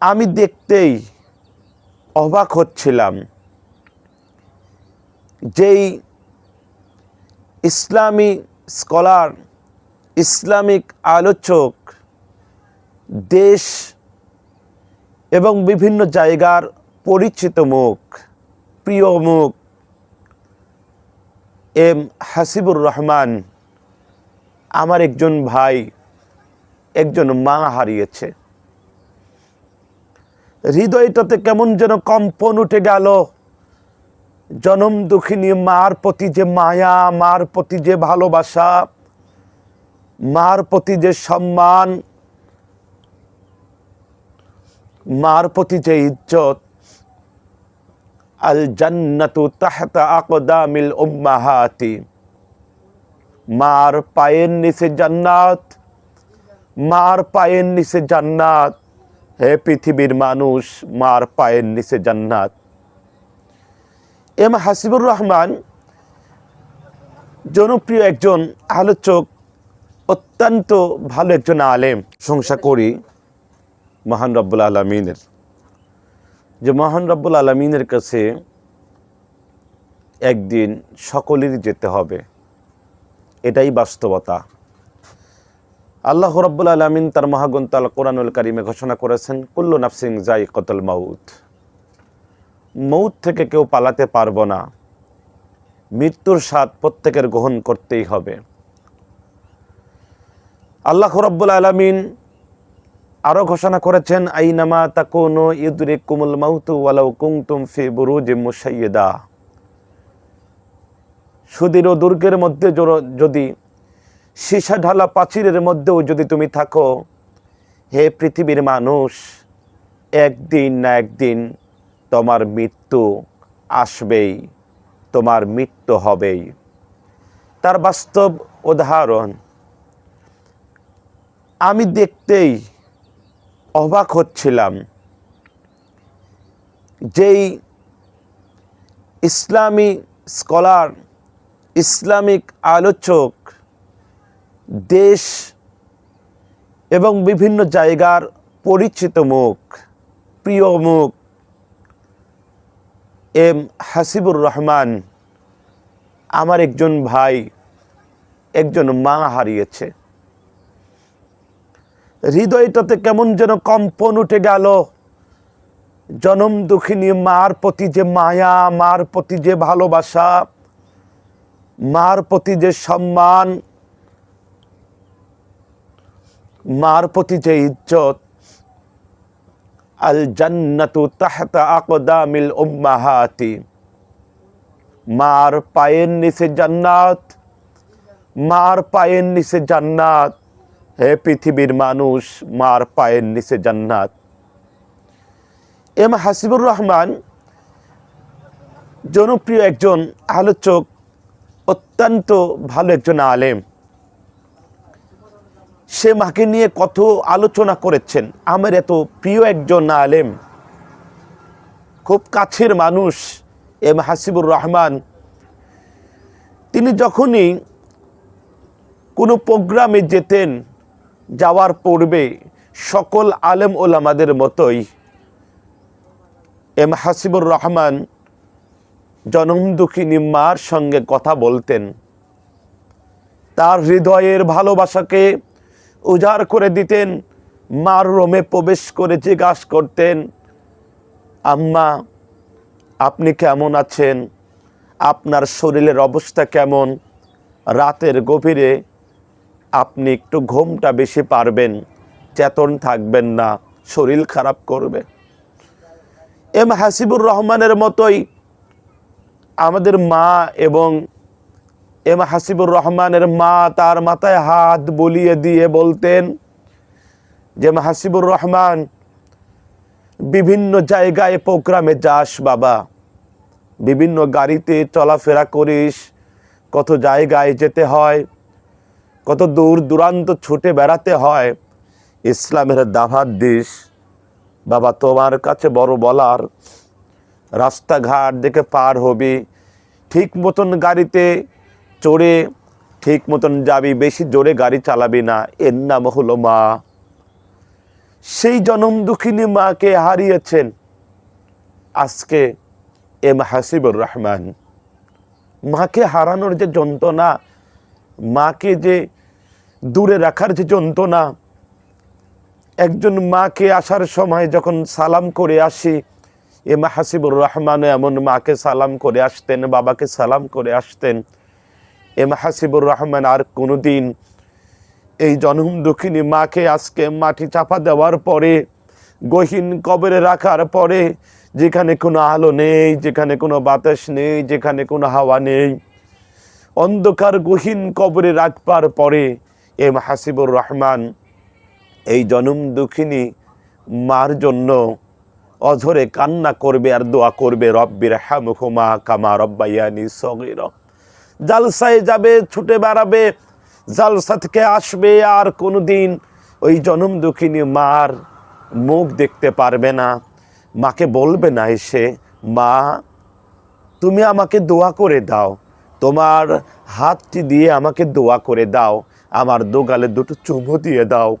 আমি দেখতেই অবাক হচ্ছিলাম যেই ইসলামী স্কলার, ইসলামিক আলোচক, দেশ এবং বিভিন্ন জায়গার পরিচিত মুখ, প্রিয় মুখ, এম হাসিবুর রহমান, আমার একজন ভাই, একজন মা হারিয়েছে। হৃদয়টাতে কেমন যেন কম্পন উঠে গেল। জনম দুঃখিনী, মার প্রতি যে মায়া, মার প্রতি যে ভালোবাসা, মার প্রতি যে সম্মান, মার প্রতি যে ইজ্জত। আল জান্নাতু তাহতা আকদামিল উম্মাহাতি। মার পায়ের নিচে জান্নাত, মার পায়ের নিচে জান্নাত। হে পৃথিবীর মানুষ, মার পায়ের নিচে জান্নাত। এম হাসিবুর রহমান জনপ্রিয় একজন আলোচক, অত্যন্ত ভালো একজন আলেম। প্রশংসা করি মহান রব্বুল আলমিনের। যে মহান রব্বুল আলমিনের কাছে একদিন সকলেরই যেতে হবে। এটাই বাস্তবতা। আল্লাহ রব্বুল আলমিন তার মহাগ্রন্থ আল কোরআনুল কারিমে ঘোষণা করেছেন, কুল্লু নাফসিং জাই কতল মাউত। মৌত থেকে কেউ পালাতে পারব না। মৃত্যুর স্বাদ প্রত্যেকের গ্রহণ করতেই হবে। আল্লাহ রব্বুল আলমিন আরও ঘোষণা করেছেন, আইনামা তাকুনো ইউদুরে কুমুল মাউতু ওয়ালাউ কুংতুম ফি বুরুজ মুসাইয়দা সুদীর দুর্গের মধ্যে যদি সীসা ঢালা প্রাচীরের মধ্যেও যদি তুমি থাকো, হে পৃথিবীর মানুষ, একদিন না একদিন তোমার মৃত্যু আসবেই, তোমার মৃত্যু হবেই। তার বাস্তব উদাহরণ, আমি দেখতেই অবাক হচ্ছিলাম যেই ইসলামী স্কলার, ইসলামিক আলোচক দেশ এবং বিভিন্ন জায়গার পরিচিত মুখ, প্রিয় মুখ, এম হাসিবুর রহমান, আমার একজন ভাই, একজন মা হারিয়েছে। হৃদয়টাতে কেমন যেন কম্পন উঠে গেল। জনম দুঃখিনী মার প্রতি যে মায়া, মার প্রতি যে ভালোবাসা, মার প্রতি যে সম্মান মার প্রতি যে ইজ্জত। আল জান্নাতু তাহতা আকদামিল উম্মাহাতি। মার পায়ের নিচে জান্নাত। মার পায়ের নিচে জান্নাত। হে পৃথিবীর মানুষ, মার পায়ের নিচে জান্নাত। এম হাসিবুর রহমান জনপ্রিয় একজন আলোচক, অত্যন্ত ভালো একজন আলেম। সে মাকে নিয়ে কত আলোচনা করেছেন। আমার এত প্রিয় একজন আলেম। খুব কাছের মানুষ, এম হাসিবুর রহমান। তিনি যখনই কোনো প্রোগ্রামে যেতেন, যাওয়ার পূর্বে সকল আলেম ওলামাদের মতোই এম হাসিবুর রহমান জনম দুঃখিনী মার সঙ্গে কথা বলতেন। তার হৃদয়ের ভালোবাসাকে উজাড় করে দিতেন, মার রোমে প্রবেশ করে জিজ্ঞাসা করতেন, আম্মা, আপনি কেমন আছেন? আপনার শরীরের অবস্থা কেমন? রাতের গভীরে আপনি একটু ঘুমটা বেশি পারবেন, চেতন থাকবেন না, শরীর খারাপ করবে। এম হাসিবুর রহমানের মতোই আমাদের মা এবং এম হাসিবুর রহমানের মা তার মাথায় হাত বলিয়ে দিয়ে বলতেন, যে হাসিবুর রহমান, বিভিন্ন জায়গায় প্রোগ্রামে যাস বাবা। বিভিন্ন গাড়িতে চলাফেরা করিস। কত জায়গায় যেতে হয়। কত দূর দূরান্ত ছুটে বেড়াতে হয়। ইসলামের দাভাত দিস। বাবা, তোমার কাছে বড় বলার। রাস্তাঘাট দেখে পার হবি। ঠিক মতন গাড়িতে চড়ে ঠিক মতন যাবি, বেশি জোরে গাড়ি চালাবি না। এর নাম হলো মা। সেই জনম দুঃখিনী মাকে হারিয়েছেন। আজকে এম হাসিবুর রহমান। মাকে হারানোর যে যন্ত্রণা, মাকে যে দূরে রাখার যে যন্ত্রণা, একজন মাকে আসার সময় যখন সালাম করে আসি, এম হাসিবুর রহমান এমন মাকে সালাম করে আসতেন, বাবাকে সালাম করে আসতেন। এম হাসিবুর রহমান, আর কোনোদিন এই জনম দুঃখিনী মাকে আজকে মাটি চাপা দেওয়ার পরে, গহীন কবরে রাখার পরে, যেখানে কোনো আলো নেই, যেখানে কোনো বাতাস নেই, যেখানে কোনো হাওয়া নেই, অন্ধকার গহীন কবরে রাখবার পরে এম হাসিবুর রহমান এই জনম দুঃখিনী মার জন্য অঝরে কান্না করবে আর দোয়া করবে রব্বির হ্যামুখুমা কামা রব্বাইয়ানি সগির। জালসায় যাবে, ছুটে বেড়াবে, জালসা থেকে আসবে আর কোনোদিন ওই জনম দুঃখিনী মার মুখ দেখতে পারবে না। মাকে বলবে না এসে, মা, তুমি আমাকে দোয়া করে দাও। তোমার হাতটি দিয়ে আমাকে দোয়া করে দাও। আমার দোগালে দুটো চুমু দিয়ে দাও।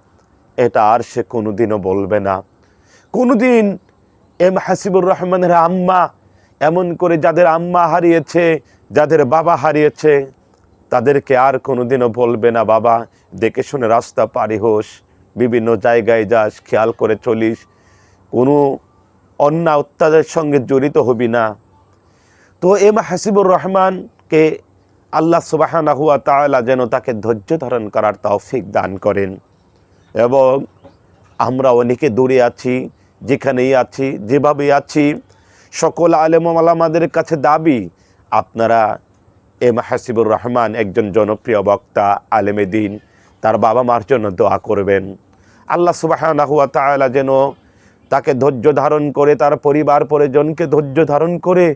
এটা আর সে কোনোদিনও বলবে না। কোনোদিন এম হাসিবুর রহমানের আম্মা, এমন করে যাদের আম্মা হারিয়েছে যাদের বাবা হারিয়েছে, তাদেরকে আর কোনোদিনও বলবে না, বাবা, দেখে শুনে রাস্তা পারি হোস, বিভিন্ন জায়গায় যাস, খেয়াল করে চলিস। কোনো অন্যায় অত্যাচারের সঙ্গে জড়িত হবি না। তো এম হাসিবুর রহমানকে আল্লাহ সুবাহানা হুয়া তাআলা যেন তাকে ধৈর্য ধারণ করার তৌফিক দান করেন। এবং আমরা অনেকে দূরে আছি, যেখানেই আছি যেভাবে আছি, সকল আলেম আলামাদের কাছে দাবি আপনারা এম হাসিবুর রহমান একজন জনপ্রিয় বক্তা, আলেমে দিন, তার বাবা মার জন্য দোয়া করবেন। আল্লাহ সুবাহানা তাআলা যেন তাকে ধৈর্য ধারণ করে, তার পরিবার পরিজনকে ধৈর্য ধারণ করে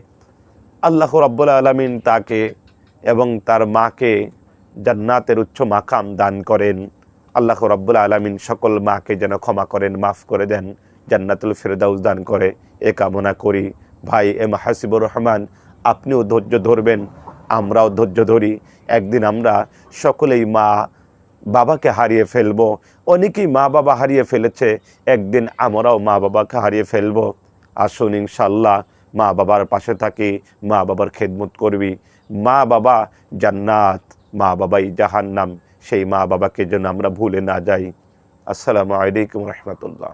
আল্লাহ রব্বুল আলমিন তাকে এবং তার মাকে জান্নাতের উচ্চ মাকাম দান করেন। আল্লাহ রব্বুল আলমিন সকল মাকে যেন ক্ষমা করেন, মাফ করে দেন, জান্নাতুল ফেরদাউস দান করে। এ কামনা করি। ভাই এম হাসিবুর রহমান আপনিও ধৈর্য ধরবেন, আমরাও ধৈর্য ধরি। একদিন আমরা সকলেই মা বাবাকে হারিয়ে ফেলব। অনেকেই মা বাবা হারিয়ে ফেলেছে, একদিন আমরাও মা বাবাকে হারিয়ে ফেলব। আসুন ইনশাল্লাহ মা বাবার পাশে থাকি, মা বাবার খেদমত করবি। মা বাবা জান্নাত, মা বাবাই জাহান্নাম, সেই মা বাবাকে যেন আমরা ভুলে না যাই। আসসালামু আলাইকুম রহমতুল্লাহ।